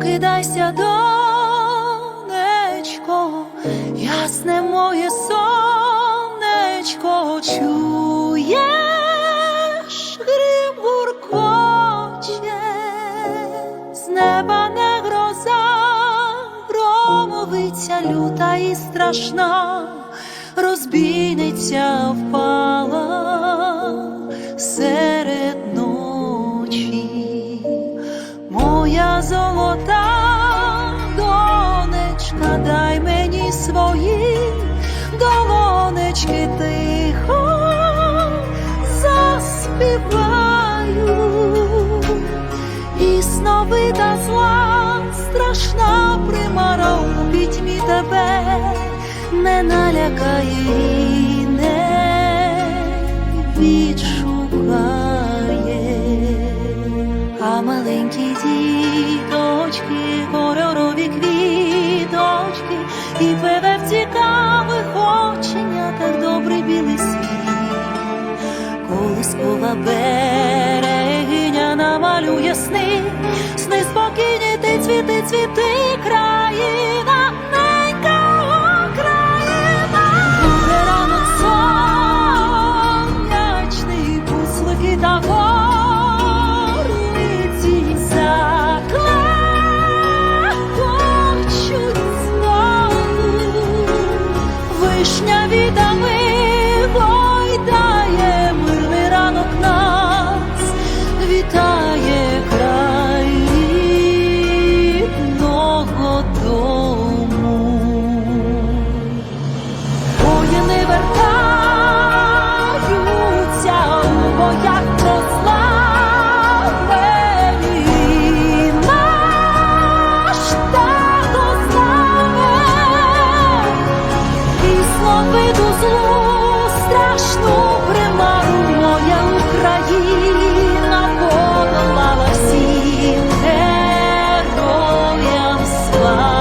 Прокидайся, донечко, ясне моє сонечко, чуєш, грім гуркоче, з неба не гроза, громовиця люта і страшна, розбійниця впала золота донечка, дай мені свої долонечки тихо заспіваю. І сновита зла, страшна примара у пітьмі тебе не налякає не відшукає. А маленькі діточки, з віками очення так добрий білий світ, колискова берегиня намалює сни, сни спокійні, ти цвіти, цвіти країна. Україна. Буде ранок сонячний, послухи та вишня віддали. злу страшну примару моя Україна подолала всім слава.